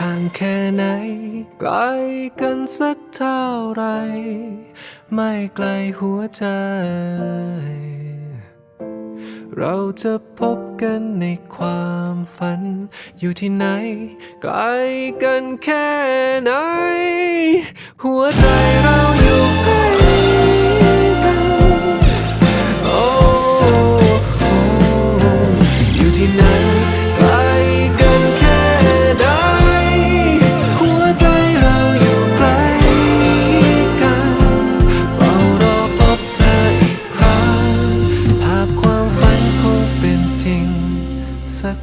ห่างแค่ไหน ไกลกันสักเท่าไร ไม่ไกลหัวใจ เราจะพบกันในความฝัน อยู่ที่ไหน ไกลกันแค่ไหน หัวใจ Rất.